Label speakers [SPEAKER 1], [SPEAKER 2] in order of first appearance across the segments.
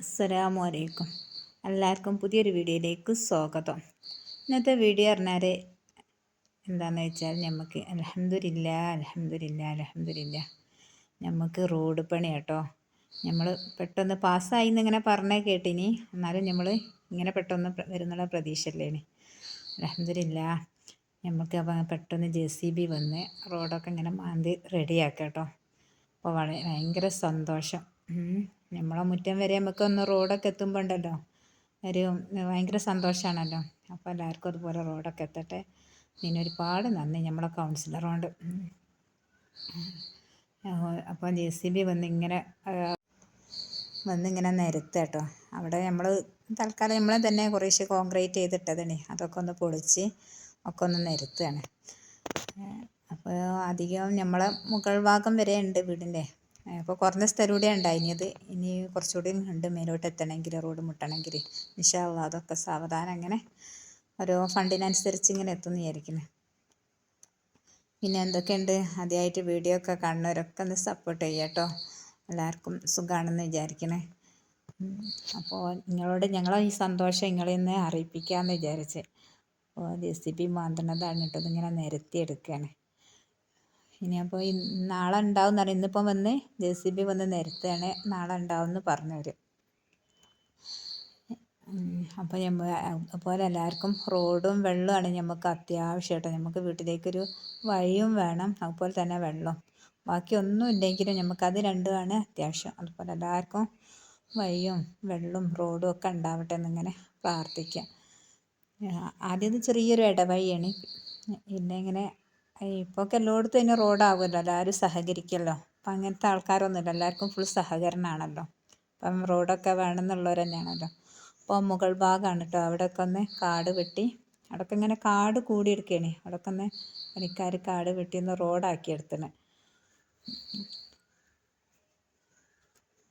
[SPEAKER 1] അസ്സലാമു അലൈക്കും എല്ലാവർക്കും പുതിയൊരു വീഡിയോയിലേക്ക് സ്വാഗതം. ഇന്നത്തെ വീഡിയോ പറഞ്ഞാൽ എന്താണെന്ന് വെച്ചാൽ നമുക്ക് അലഹമില്ല അലഹമില്ല അലഹമില്ല നമുക്ക് റോഡ് പണി കേട്ടോ. നമ്മൾ പെട്ടെന്ന് പാസ്സായി എന്നിങ്ങനെ പറഞ്ഞേ കേട്ടിനി. എന്നാലും നമ്മൾ ഇങ്ങനെ പെട്ടെന്ന് വരുന്നുള്ള പ്രതീക്ഷയല്ലേനി. അലഹമില്ല നമുക്ക് അപ്പം പെട്ടെന്ന് ജെ സി ബി വന്ന് റോഡൊക്കെ ഇങ്ങനെ മാന്തി റെഡിയാക്കാം കേട്ടോ. അപ്പോൾ വളരെ ഭയങ്കര സന്തോഷം. നമ്മളെ മുറ്റം വരെ നമുക്ക് ഒന്ന് റോഡൊക്കെ എത്തുമ്പോൾ ഉണ്ടല്ലോ ഒരു ഭയങ്കര സന്തോഷമാണല്ലോ അപ്പോൾ എല്ലാവർക്കും അതുപോലെ റോഡൊക്കെ എത്തട്ടെ. പിന്നെ ഒരുപാട് നന്ദി നമ്മളെ കൗൺസിലറോണ്ട് അപ്പോൾ ജെ സി ബി വന്നിങ്ങനെ വന്നിങ്ങനെ നിരത്തുക കേട്ടോ. അവിടെ നമ്മൾ തൽക്കാലം നമ്മൾ തന്നെ കുറേശ്ശെ കോൺക്രീറ്റ് ചെയ്തിട്ടതാണ്. അതൊക്കെ ഒന്ന് പൊളിച്ച് ഒക്കെ ഒന്ന് നിരത്തുകയാണ്. അപ്പോൾ അധികം നമ്മളെ മുകൾ ഭാഗം വരെ ഉണ്ട് വീടിന്റെ. അപ്പോൾ കുറഞ്ഞ സ്ഥലം കൂടെ ഉണ്ടായിരുന്നത്. ഇനി കുറച്ചുകൂടി ഉണ്ട് മേലോട്ട് എത്തണമെങ്കിൽ റോഡ് മുട്ടണമെങ്കിൽ നിഷാള്ള അതൊക്കെ സാവധാനം അങ്ങനെ ഓരോ ഫണ്ടിനനുസരിച്ച് ഇങ്ങനെ എത്തുമെന്ന് വിചാരിക്കുന്നു. പിന്നെ എന്തൊക്കെയുണ്ട്? ആദ്യമായിട്ട് വീഡിയോ ഒക്കെ കാണുന്നവരൊക്കെ ഒന്ന് സപ്പോർട്ട് ചെയ്യുക കേട്ടോ. എല്ലാവർക്കും സുഖമാണെന്ന് വിചാരിക്കണേ. അപ്പോൾ നിങ്ങളോട് ഞങ്ങളെ ഈ സന്തോഷം നിങ്ങളെ ഒന്ന് അറിയിപ്പിക്കാമെന്ന് വിചാരിച്ച്. അപ്പോൾ ജെ സി ബി മാന്തണതാണ് കേട്ടോ. ഇതിങ്ങനെ നിരത്തിയെടുക്കുകയാണ് ഇനി അപ്പോൾ നാളെ ഉണ്ടാവും എന്ന് പറയും. ഇന്നിപ്പം വന്ന് ജെ സി ബി വന്ന് നിരത്തുകയാണ് നാളെ ഉണ്ടാവും എന്ന് പറഞ്ഞവർ അപ്പോൾ നമ്മൾ അതുപോലെ എല്ലാവർക്കും റോഡും വെള്ളമാണ് നമുക്ക് അത്യാവശ്യമായിട്ട് നമുക്ക് വീട്ടിലേക്കൊരു വഴിയും വേണം. അതുപോലെ തന്നെ വെള്ളം. ബാക്കി ഒന്നും ഇല്ലെങ്കിലും അത് രണ്ടുമാണ് അത്യാവശ്യം. അതുപോലെ എല്ലാവർക്കും വഴിയും വെള്ളവും റോഡും ഒക്കെ ഉണ്ടാവട്ടെ എന്നിങ്ങനെ പ്രാർത്ഥിക്കാം. ആദ്യം ചെറിയൊരു ഇടവഴിയാണ്. പിന്നെ ഇങ്ങനെ ഇപ്പോൾ എല്ലായിടത്തും തന്നെ റോഡാകുമല്ലോ എല്ലാവരും സഹകരിക്കുമല്ലോ. അപ്പം അങ്ങനത്തെ ആൾക്കാരൊന്നുമില്ല. എല്ലാവർക്കും ഫുൾ സഹകരണമാണല്ലോ. അപ്പം റോഡൊക്കെ വേണമെന്നുള്ളവർ തന്നെയാണല്ലോ അപ്പോൾ മുകൾ ഭാഗമാണ് കേട്ടോ. അവിടെയൊക്കെ ഒന്ന് കാട് വെട്ടി. അവിടെയൊക്കെ ഇങ്ങനെ കാട് കൂടിയെടുക്കുകയാണ് അവിടെയൊക്കെ ഒന്ന് പണിക്കാർ കാട് വെട്ടി ഒന്ന് റോഡാക്കി എടുത്തണേ.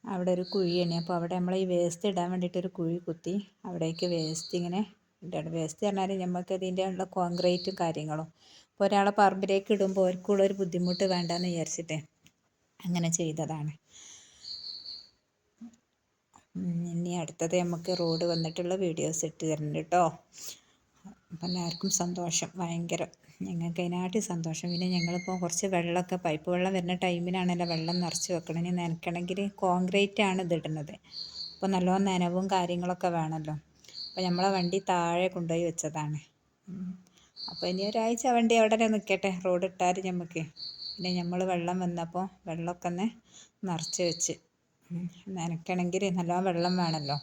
[SPEAKER 1] അവിടെ ഒരു കുഴിയാണ്. അപ്പോൾ അവിടെ നമ്മൾ ഈ വേസ്റ്റ് ഇടാൻ വേണ്ടിയിട്ട് ഒരു കുഴി കുത്തി. അവിടേക്ക് വേസ്റ്റ് ഇങ്ങനെ ഇടണം വേസ്റ്റ് പറഞ്ഞാൽ നമുക്ക് ഇതിന്റെ ഉള്ള കോൺക്രീറ്റും കാര്യങ്ങളും. ഇപ്പോൾ ഒരാളെ പറമ്പിലേക്ക് ഇടുമ്പോൾ അവർക്കുള്ള ഒരു ബുദ്ധിമുട്ട് വേണ്ടെന്ന് വിചാരിച്ചിട്ട് അങ്ങനെ ചെയ്തതാണ്. ഇനി അടുത്തത് നമുക്ക് റോഡ് വന്നിട്ടുള്ള വീഡിയോസ് ഇട്ട് തരുന്നുണ്ട് കേട്ടോ അപ്പം എല്ലാവർക്കും സന്തോഷം ഭയങ്കര. ഞങ്ങൾക്ക് അതിനായിട്ട് സന്തോഷം. പിന്നെ ഞങ്ങളിപ്പോൾ കുറച്ച് വെള്ളമൊക്കെ പൈപ്പ് വെള്ളം വരുന്ന ടൈമിനാണല്ലോ വെള്ളം നിറച്ച് വെക്കണം. ഇനി നനയ്ക്കണമെങ്കിൽ കോൺക്രീറ്റ് ആണ് ഇതിടുന്നത്. അപ്പോൾ നല്ലോണം നനവും കാര്യങ്ങളൊക്കെ വേണമല്ലോ അപ്പോൾ നമ്മളെ വണ്ടി താഴെ കൊണ്ടുപോയി വെച്ചതാണ്. അപ്പോൾ ഇനി ഒരാഴ്ച വണ്ടി അവിടെ തന്നെ നിൽക്കട്ടെ റോഡ് ഇട്ടാൽ നമുക്ക് പിന്നെ നമ്മൾ വെള്ളം വന്നപ്പോൾ വെള്ളമൊക്കെ ഒന്ന് നിറച്ച് വെച്ച്. നനയ്ക്കണമെങ്കിൽ നല്ല വെള്ളം വേണമല്ലോ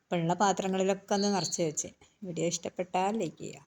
[SPEAKER 1] അപ്പോൾ ഉള്ള പാത്രങ്ങളിലൊക്കെ ഒന്ന് നിറച്ച് വെച്ച്. വീഡിയോ ഇഷ്ടപ്പെട്ടാൽ ലൈക്ക് ചെയ്യുക.